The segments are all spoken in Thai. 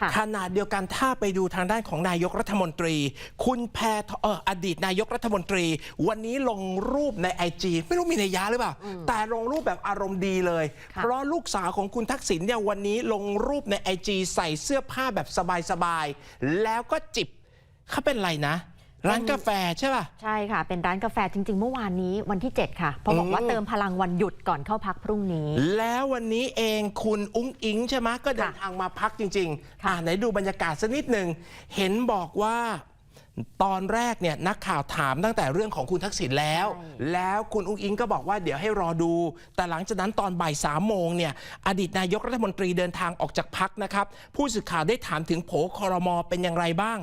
ค่ะขนาดเดียวกันถ้าไปดูทางด้านของนายกรัฐมนตรี คุณแพทเอออดีตนายกรัฐมนตรี วันนี้ลงรูปในไอจีไม่รู้มีนัยยะหรือเปล่า แต่ลงรูปแบบอารมณ์ดีเลยค่ะเพราะลูกสาวของคุณทักษิณเนี่ยวันนี้ลงรูปในไอจีใส่เสื้อผ้าแบบสบายๆ แล้วก็จิบเขาเป็นไรนะ ร้านกาแฟใช่ป่ะ ใช่ค่ะ เป็นร้านกาแฟจริง ๆ เมื่อวานนี้วันที่ 7 ค่ะเพราะบอกว่าอืมเติมพลังวันหยุดก่อนเข้าพักพรุ่งนี้ แล้ววันนี้เองคุณอุ้งอิงใช่ไหมก็เดินค่ะทางมาพักจริงๆค่ะอ่าไหนดูบรรยากาศสักนิดหนึ่งเห็นบอกว่าตอนแรกเนี่ยนักข่าวถามตั้งแต่เรื่องของคุณทักษิณแล้ว แล้วคุณอุ้งอิงก็บอกว่าเดี๋ยวให้รอดู แต่หลังจากนั้นตอนบ่ายสามโมงเนี่ยอดีตนายกรัฐมนตรีเดินทางออกจากพักนะครับ ผู้สื่อข่าวได้ถามถึงโผคอรมอเป็นอย่างไรบ้าง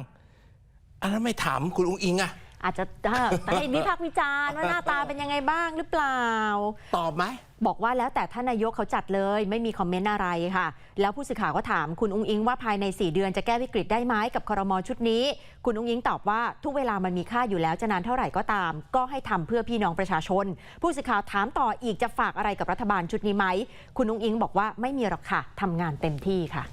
อันนั้นไม่ถามคุณอุ้งอิงอะอาจจะเออให้วิพากษ์วิจารณ์ว่าหน้าตาเป็นยังไงบ้างหรือเปล่า ตอบไหม บอกว่าแล้วแต่ท่านนายกเขาจัดเลย ไม่มีคอมเมนต์อะไรค่ะ แล้วผู้สื่อข่าวก็ถามคุณอุ้งอิงว่าภายใน 4 เดือนจะแก้วิกฤตได้ไหมกับคอรมอชุดนี้ คุณอุ้งอิงตอบว่าทุกเวลามันมีค่าอยู่แล้วจะนานเท่าไหร่ก็ตาม ก็ให้ทำเพื่อพี่น้องประชาชน ผู้สื่อข่าวถามต่ออีกจะฝากอะไรกับรัฐบาลชุดนี้ไหมคุณอุ้งอิงบอกว่าไม่มีหรอกค่ะทำงานเต็มที่ค่ะ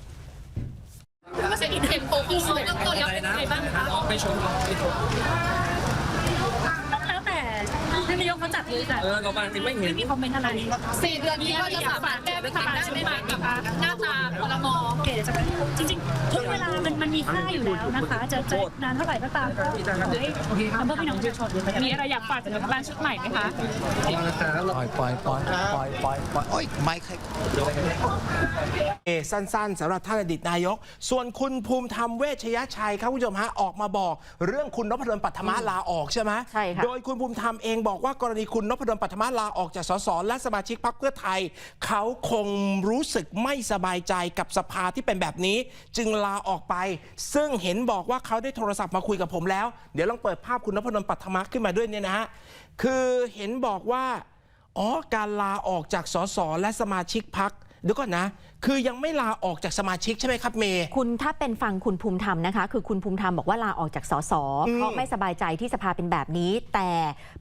ก็จะอินเทนโฟกัสเรื่องต้นแล้วเป็นยังไงบ้างคะไปชมไปชมแล้วแต่ท่านนายกเขาจัดเลยแต่เออเราบางทีไม่เห็นไม่มีคอมเมนต์อะไรสี่เดือนนี้เราจะสามารถแก้ปัญหาได้ไหมคะหน้าตาพลมอ คจะจริงๆทุกเวลามันมันมีค่าอยู่แล้วนะคะ จะจะนานเท่าไหร่ก็ตามขอให้ทำเพื่อพี่น้องประชาชนมีอะไรอยากฝากถึงรัฐบาลชุดใหม่ไหมคะปล่อยปล่อยปล่อยปล่อยปล่อยปล่อยโอ้ยไม่ใครเอสั้นๆสำหรับท่านอดีตนายก ส่วนคุณภูมิธรรมเวชยชัยครับคุณผู้ชมฮะออกมาบอก เรื่องคุณนพดลปัทมะลาออกใช่ไหมใช่ค่ะโดยคุณภูมิธรรมเองบอกว่ากรณีคุณนพดลปัทมะลาออกจากสสและสมาชิกพรรคเพื่อไทย เขาคงรู้สึกไม่สบายใจกับสภาที่เป็นแบบนี้ จึงลาออกไป ซึ่งเห็นบอกว่าเขาได้โทรศัพท์มาคุยกับผมแล้ว เดี๋ยวลองเปิดภาพคุณนพดลปัทมะขึ้นมาด้วยเนี่ยนะฮะคือเห็นบอกว่าอ๋อการลาออกจากสสและสมาชิกพัก ดี๋ยวก่อนนะ คือยังไม่ลาออกจากสมาชิกใช่ไหมครับเมย์ คุณถ้าเป็นฟังคุณภูมิธรรมนะคะ คือคุณภูมิธรรมบอกว่าลาออกจากสสอืม เพราะไม่สบายใจที่สภาเป็นแบบนี้ แต่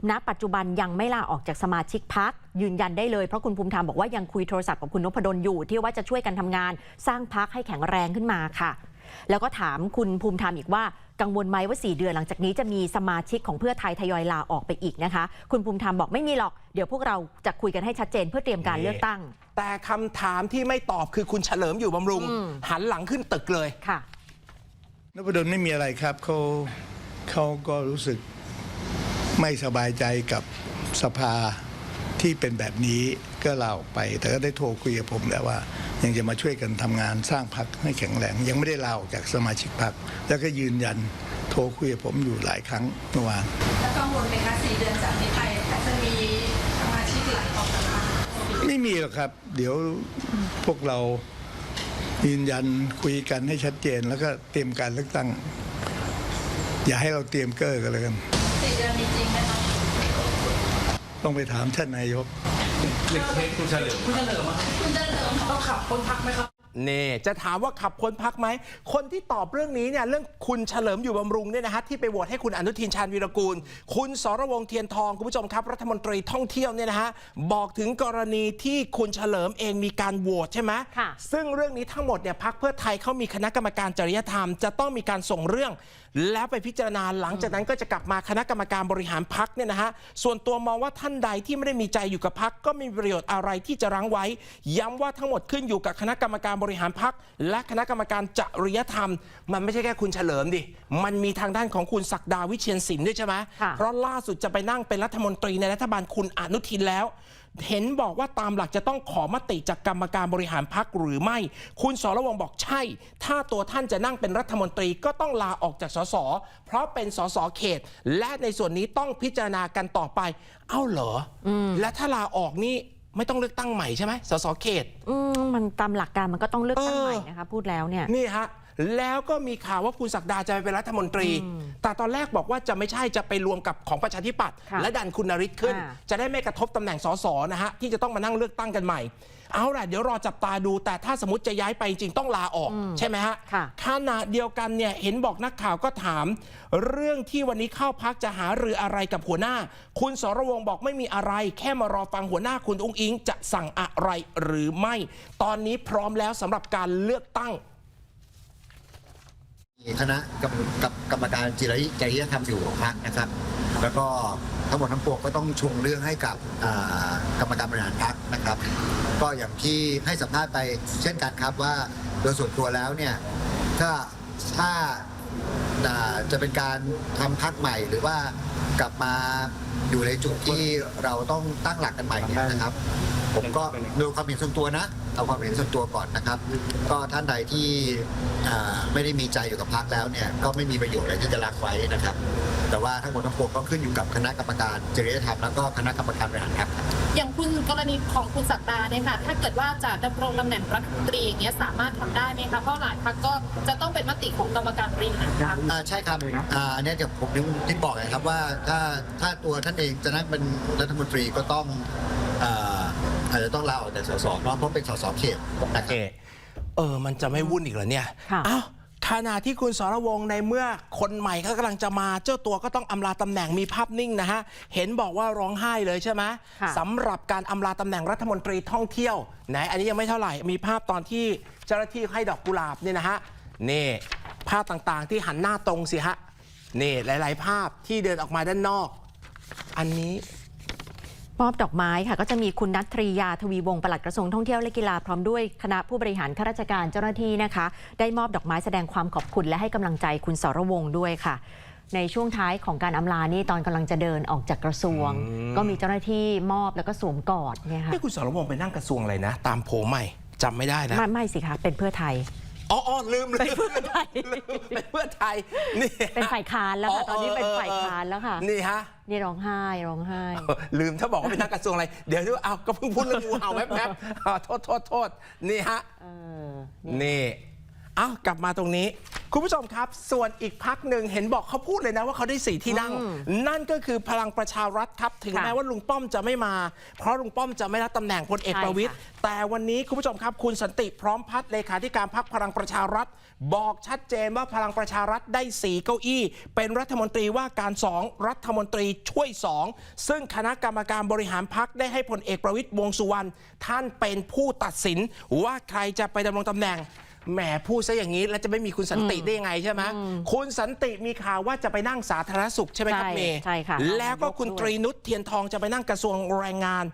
ณปัจจุบันยังไม่ลาออกจากสมาชิกพักยืนยันได้เลยเพราะคุณภูมิธรรมบอกว่ายังคุยโทรศัพท์กับคุณนพดลอยู่ที่ว่าจะช่วยกันทำงาน สร้างพักให้แข็งแรงขึ้นมาค่ะ แล้วก็ถามคุณภูมิธรรมอีกว่ากังวลไหมว่า 4 เดือนหลังจากนี้จะมีสมาชิกของเพื่อไทยทยอยลาออกไปอีกนะคะ คุณภูมิธรรมบอกไม่มีหรอก เดี๋ยวพวกเราจะคุยกันให้ชัดเจนเพื่อเตรียมการเลือกตั้ง แต่คำถามที่ไม่ตอบคือคุณเฉลิมอยู่บำรุง อืม หันหลังขึ้นตึกเลยค่ะ นพดลไม่มีอะไรครับเขาเขาก็รู้สึกไม่สบายใจกับสภาที่เป็นแบบนี้ ก็ลาออกไป แต่ก็ได้โทรคุยกับผมแล้วว่า ยังจะมาช่วยกันทำงานสร้างพรรคให้แข็งแรง ยังไม่ได้ลาออกจากสมาชิกพรรคแล้วก็ยืนยันโทรคุยกับผมอยู่หลายครั้งเมื่อวานแล้วกังวลไหมคะสี่เดือนจากนี้ไปจจะมีสมาชิกหลออกจากพรรคไม่มีหรอกครับ เดี๋ยวพวกเรายืนยันคุยกันให้ชัดเจน แล้วก็เตรียมการเลือกตั้ง อย่าให้เราเตรียมเก้อกันเลยกันสี่เดือนมีจริงไหมคะต้องไปถามท่านนายก นี่จะถามว่าขับพ้นพักไหม คนที่ตอบเรื่องนี้เนี่ยเรื่องคุณเฉลิมอยู่บำรุงเนี่ยนะฮะที่ไปโหวตให้คุณอนุทินชาญวีรกูล คุณสรวงศ์เทียนทองคุณผู้ชมครับ รัฐมนตรีท่องเที่ยวเนี่ยนะฮะบอกถึงกรณีที่คุณเฉลิมเองมีการโหวตใช่ไหมค่ะ ซึ่งเรื่องนี้ทั้งหมดเนี่ยพักเพื่อไทยเขามีคณะกรรมการจริยธรรม จะต้องมีการส่งเรื่อง แล้วไปพิจารณาหลังจากนั้นก็จะกลับมาคณะกรรมการบริหารพักเนี่ยนะฮะส่วนตัวมองว่าท่านใดที่ไม่ได้มีใจอยู่กับพักก็ไม่มีประโยชน์อะไรที่จะรั้งไว้ ย้ำว่าทั้งหมดขึ้นอยู่กับคณะกรรมการบริหารพักและคณะกรรมการจริยธรรม มันไม่ใช่แค่คุณเฉลิมดิมันมีทางด้านของคุณศักดาวิเชียนสินด้วยใช่ไหมค่ะเพราะล่าสุดจะไปนั่งเป็นรัฐมนตรีในรัฐบาลคุณอนุทินแล้ว เห็นบอกว่าตามหลักจะต้องขอมติจากกรรมการบริหารพักหรือไม่ คุณสรวงศ์บอกใช่ ถ้าตัวท่านจะนั่งเป็นรัฐมนตรีก็ต้องลาออกจากสส เพราะเป็นสสเขต และในส่วนนี้ต้องพิจารณากันต่อไป เอ้าเหรออและถ้าลาออกนี่ไม่ต้องเลือกตั้งใหม่ใช่ไหมสสเขต อืมมันตามหลักการมันก็ต้องเลือกตั้งเออใหม่นะคะ พูดแล้วเนี่ย นี่ฮะ แล้วก็มีข่าวว่าคุณศักดาจะไปเป็นรัฐมนตรี แต่ตอนแรกบอกว่าจะไม่ใช่จะไปรวมกับของประชาธิปัตย์ค่ะและดันคุณนริศขึ้นอ่าจะได้ไม่กระทบตำแหน่งสสนะฮะที่จะต้องมานั่งเลือกตั้งกันใหม่ เอาล่ะเดี๋ยวรอจับตาดู แต่ถ้าสมมติจะย้ายไปจริงต้องลาออกใช่ไหมฮะค่ะขณะเดียวกันเนี่ยเห็นบอกนักข่าวก็ถาม เรื่องที่วันนี้เข้าพักจะหารืออะไรกับหัวหน้า คุณสรวงศ์บอกไม่มีอะไร แค่มารอฟังหัวหน้าคุณอุ้งอิง จะสั่งอะไรหรือไม่ ตอนนี้พร้อมแล้วสำหรับการเลือกตั้ง คณะกรรมกับกรรมการจริยจริยธรรมอยู่ของพรรคนะครับ แล้วก็ทั้งหมดทั้งปวงก็ต้องชงเรื่องให้กับกรรมการบริหารพรรคนะครับ ก็อย่างที่ให้สัมภาษณ์ไปเช่นกันครับว่าโดยส่วนตัวแล้วเนี่ยถ้าถ้าจะเป็นการทำพักใหม่หรือว่ากลับมาอยู่ในจุดที่เราต้องตั้งหลักกันใหม่เนี่ยนะครับ ผมก็ดูความเห็นส่วนตัวนะเอาความเห็นส่วนตัวก่อนนะครับ ก็ท่านใดที่อ่าไม่ได้มีใจอยู่กับพรรคแล้วเนี่ยก็ไม่มีประโยชน์อะไรที่จะรักไว้นะครับ แต่ว่าทั้งหมดทั้งปวงก็ขึ้นอยู่กับคณะกรรมการจริยธรรมแล้วก็คณะกรรมการบริหารพรรคอย่างคุณกรณีของคุณสัตดาเนี่ยค่ะถ้าเกิดว่าจะดำรงตำแหน่งรัฐมนตรีอย่างเงี้ยสามารถทำได้ไหมคะเพราะหลายพรรคก็จะต้องเป็นมติของกรรมการบริหารพรรคอ่าใช่ครับอ่าอันเนี้ยเดี๋ยวผมถึงที่บอกไงครับว่าถ้าถ้าตัวท่านเองจะนั่งเป็นรัฐมนตรีก็ต้องอ่า อาจจะต้องลาออกจากสสเนาะเพราะเป็นสสเขตนะครับเอเออ มันจะไม่วุ่นอีกเหรอเนี่ยค่ะ อ้าวขณะที่คุณสรวงศ์ในเมื่อคนใหม่เขากำลังจะมา เจ้าตัวก็ต้องอำลาตำแหน่งมีภาพนิ่งนะฮะ เห็นบอกว่าร้องไห้เลยใช่ไหมค่ะ สำหรับการอำลาตำแหน่งรัฐมนตรีท่องเที่ยวไหนอันนี้ยังไม่เท่าไหร่ มีภาพตอนที่เจ้าหน้าที่ให้ดอกกุหลาบเนี่ยนะฮะ นี่ ภาพต่างๆที่หันหน้าตรงสิฮะ นี่หลาย ๆ ภาพที่เดินออกมาด้านนอก อันนี้ มอบดอกไม้ค่ะก็จะมีคุณนัททรียาทวีวงศ์ปลัดกระทรวงท่องเที่ยวและกีฬาพร้อมด้วยคณะผู้บริหารข้าราชการเจ้าหน้าที่นะคะ ได้มอบดอกไม้แสดงความขอบคุณและให้กำลังใจคุณสรวงศ์ด้วยค่ะ ในช่วงท้ายของการอำลานี่ตอนกำลังจะเดินออกจากกระทรวง ก็มีเจ้าหน้าที่มอบแล้วก็สวมกอดเนี่ยค่ะนี่คุณสรวงศ์ไปนั่งกระทรวงอะไรนะ ตามโผใหม่จำไม่ได้นะ ไม่ไม่สิคะเป็นเพื่อไทย อ๋ออ๋อลืมลืมเป็นเพื่อไทย ลืมเป็นเพื่อไทยนี่เป็นฝ่ายค้านแล้วค่ะตอนนี้เป็นฝ่ายค้านแล้วค่ะ นี่ฮะ นี่ร้องไห้ร้องไห้ ลืมถ้าบอกว่าเป็นนักกระทรวงอะไร เดี๋ยวดูเอาก็เพิ่งพูดเรื่องงูเห่าแวบๆอ่าโทษโทษโทษนี่ฮะเออนี่เอ้ากลับมาตรงนี้ คุณผู้ชมครับ ส่วนอีกพักหนึ่งเห็นบอกเขาพูดเลยนะว่าเขาได้สี่ที่นั่ง นั่นก็คือพลังประชารัฐครับ ถึงค่ะแม้ว่าลุงป้อมจะไม่มา เพราะลุงป้อมจะไม่รับตำแหน่งพลเอกใช่ประวิตยค่ะแต่วันนี้คุณผู้ชมครับ คุณสันติพร้อมพัฒน์เลขาธิการพักพลังประชารัฐ บอกชัดเจนว่าพลังประชารัฐได้4เก้าอี้ เป็นรัฐมนตรีว่าการ2รัฐมนตรีช่วย2ซึ่งคณะกรรมการบริหารพักได้ให้พลเอกประวิตยวงษ์สุวรรณท่านเป็นผู้ตัดสินว่าใครจะไปดำรงตำแหน่ง แหมพูดซะอย่างนี้แล้วจะไม่มีคุณสันติได้ยังไงใช่ไหมคุณสันติมีข่าวว่าจะไปนั่งสาธารณสุขใช่ไหมครับใช่เมย์ใช่ค่ะแล้วก็คุณด้วยตรีนุชเทียนทองจะไปนั่งกระทรวงแรงงาน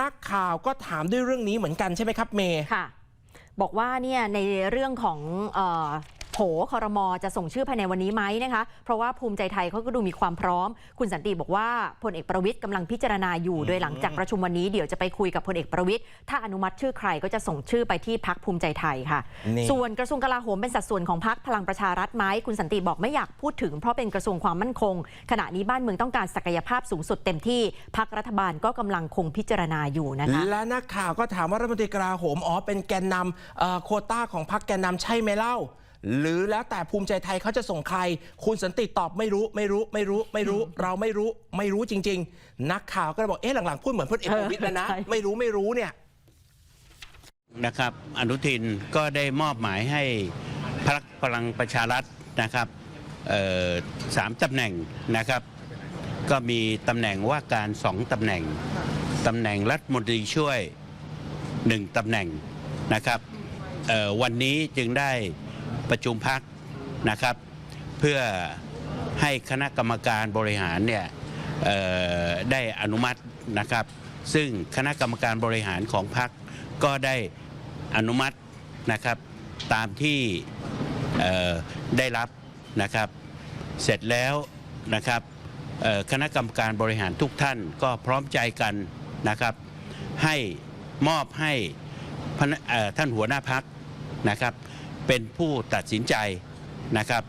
นักข่าวก็ถามด้วยเรื่องนี้เหมือนกันใช่ไหมครับเมย์ค่ะ บอกว่าเนี่ยในเรื่องของเออ โผคอรมอจะส่งชื่อภายในวันนี้ไหมนะคะ เพราะว่าภูมิใจไทยเขาก็ดูมีความพร้อม คุณสันติบอกว่าพลเอกประวิตยกำลังพิจารณาอยู่ โดยหลังจากประชุมวันนี้เดี๋ยวจะไปคุยกับพลเอกประวิตยถ้าอนุมัติชื่อใครก็จะส่งชื่อไปที่พักภูมิใจไทยค่ะนี่ส่วนกระทรวงกลาโหมเป็นสัดส่วนของพักพลังประชารัฐไหมคุณสันติบอกไม่อยากพูดถึงเพราะเป็นกระทรวงความมั่นคง ขณะนี้บ้านเมืองต้องการศักยภาพสูงสุดเต็มที่พักรัฐบาลก็กำลังคงพิจารณาอยู่นะคะและนักข่าวก็ถามว่ารัฐมนตรีกลาโหมอ๋อเป็นแกนนำเอ่อโควต้าของพรรคแกนนำใช่ไหมเล่า หรือแล้วแต่ภูมิใจไทยเขาจะส่งใคร คุณสันติตอบไม่รู้ไม่รู้ไม่รู้ไม่รู้ เราไม่รู้ไม่รู้จริง ๆ นักข่าวก็เลยบอกเอ๊ะหลังๆพูดเหมือนพลเอกประวิตยแล้วนะใช่ไม่รู้ไม่รู้เนี่ย นะครับ อนุทินก็ได้มอบหมายให้พรรคพลังประชารัฐนะครับเอ่อสามตำแหน่งนะครับ ก็มีตำแหน่งว่าการสองตำแหน่งตำแหน่งรัฐมนตรีช่วยหนึ่งตำแหน่งนะครับเอ่อวันนี้จึงได้ ประชุมพักนะครับ เพื่อให้คณะกรรมการบริหารเนี่ยได้อนุมัตินะครับ ซึ่งคณะกรรมการบริหารของพรรคก็ได้อนุมัตินะครับตามที่ได้รับนะครับ เสร็จแล้วนะครับคณะกรรมการบริหารทุกท่านก็พร้อมใจกันนะครับ ให้มอบให้ท่านหัวหน้าพักนะครับ เป็นผู้ตัดสินใจนะครับ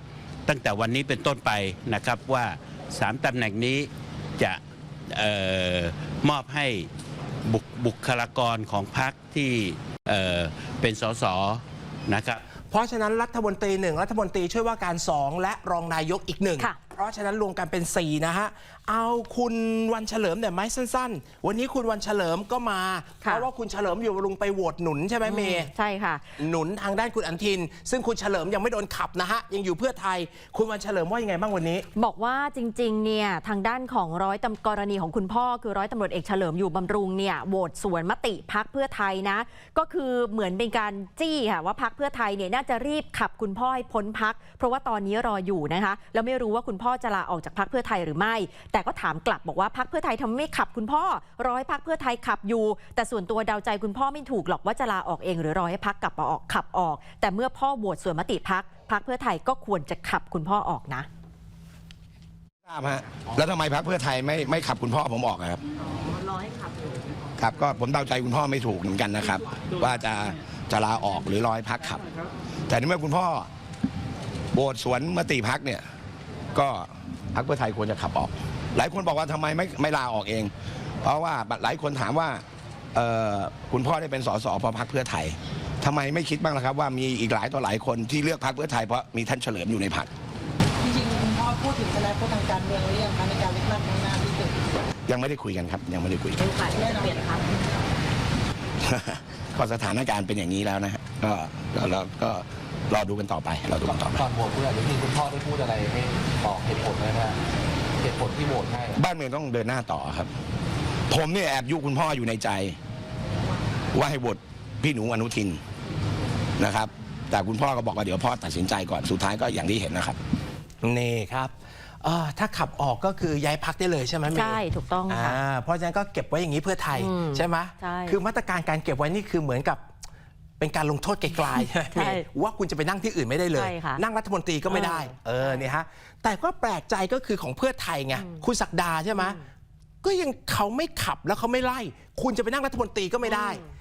ตั้งแต่วันนี้เป็นต้นไปนะครับว่าสามตำแหน่งนี้จะเออมอบให้บุคบุคลากรของพรรคที่เอ่อเป็นสสนะครับ เพราะฉะนั้นรัฐมนตรีหนึ่งรัฐมนตรีช่วยว่าการสองและรองนายกอีกหนึ่งค่ะ เพราะฉะนั้นรวมกันเป็น 4 นะฮะ เอาคุณวันเฉลิมเนี่ยไหมสั้น ๆ วันนี้คุณวันเฉลิมก็มาค่ะเพราะว่าคุณเฉลิมอยู่บำรุงไปโหวตหนุนใช่ไหมเมย์ ใช่ค่ะ หนุนทางด้านคุณอนุทิน ซึ่งคุณเฉลิมยังไม่โดนขับนะฮะ ยังอยู่เพื่อไทย คุณวันเฉลิมว่ายังไงบ้างวันนี้ บอกว่าจริงๆ เนี่ยทางด้านของร้อยตำกรณีของคุณพ่อ คือร้อยตำรวจเอกเฉลิมอยู่บำรุงเนี่ยโหวตสวนมติพักเพื่อไทยนะ ก็คือเหมือนเป็นการจี้ค่ะว่าพักเพื่อไทยเนี่ยน่าจะรีบขับคุณพ่อให้พ้นพัก เพราะว่าตอนนี้รออยู่นะคะ แล้วไม่รู้ว่าคุณพ่อพ่อจะลาออกจากพักเพื่อไทยหรือไม่ แต่ก็ถามกลับบอกว่าพักเพื่อไทยทำไมไม่ขับคุณพ่อรอให้พักเพื่อไทยขับอยู่ แต่ส่วนตัวเดาใจคุณพ่อไม่ถูกหรอกว่าจะลาออกเอง หรือรอให้พักกลับมาออกขับออก แต่เมื่อพ่อโหวตสวนมติพักพักเพื่อไทยก็ควรจะขับคุณพ่อออกนะทราบฮะแล้วทำไมพรรคเพื่อไทยไม่ไม่ขับคุณพ่อผมออกอะครับร้อยขับครับ ก็ผมเดาใจคุณพ่อไม่ถูกเหมือนกันนะครับ ว่าจะจะลาออกหรือร้อยพักขับ แต่ในเมื่อคุณพ่อโบสสวนมติพักเนี่ย ก็พักเพื่อไทยควรจะขับออก หลายคนบอกว่าทำไมไม่ไม่ลาออกเอง เพราะว่าหลายคนถามว่าเอ่อคุณพ่อได้เป็นสสเพราะพักเพื่อไทยทำไมไม่คิดบ้างล่ะครับว่ามีอีกหลายต่อหลายคนที่เลือกพักเพื่อไทยเพราะมีท่านเฉลิมอยู่ในพักจริงๆคุณพ่อพูดถึงอนาคตทางการเมืองหรือยังคะในการเลือกตั้งข้างหน้าที่จะยังไม่ได้คุยกันครับ ยังไม่ได้คุยโอกาสที่จะเปลี่ยนครับก็สถานการณ์เป็นอย่างนี้แล้วนะฮะก็ก็เราก็ รอดูกันต่อไปรอดูกันต่อไป ก่อนโหวตคุณอนุทินคุณพ่อได้พูดอะไรให้บอกเหตุผลไหมว่าเหตุผลที่โหวตให้บ้านเมืองต้องเดินหน้าต่อครับ ผมเนี่ยแอบยุคุณพ่ออยู่ในใจ ว่าให้บทพี่หนูอนุทินนะครับ แต่คุณพ่อก็บอกว่าเดี๋ยวพ่อตัดสินใจก่อนสุดท้ายก็อย่างที่เห็นนะครับ นี่ครับเอ่อถ้าขับออกก็คือย้ายพักได้เลยใช่ไหมเมย์ใช่ถูกต้องค่ะอ่าเพราะฉะนั้นก็เก็บไว้อย่างนี้เพื่อไทยอืมใช่ไหมใช่ คือมาตรการการเก็บไว้นี่คือเหมือนกับ เป็นการลงโทษไกลๆใช่ไหมใช่ว่าคุณจะไปนั่งที่อื่นไม่ได้เลย ใช่ค่ะนั่งรัฐมนตรีก็ไม่ได้ เออเนี่ยฮะแต่ก็แปลกใจก็คือของเพื่อไทยไงคุณศักดาใช่ไหมก็ยังเขาไม่ขับแล้วเขาไม่ไล่ คุณจะไปนั่งรัฐมนตรีก็ไม่ได้ อืม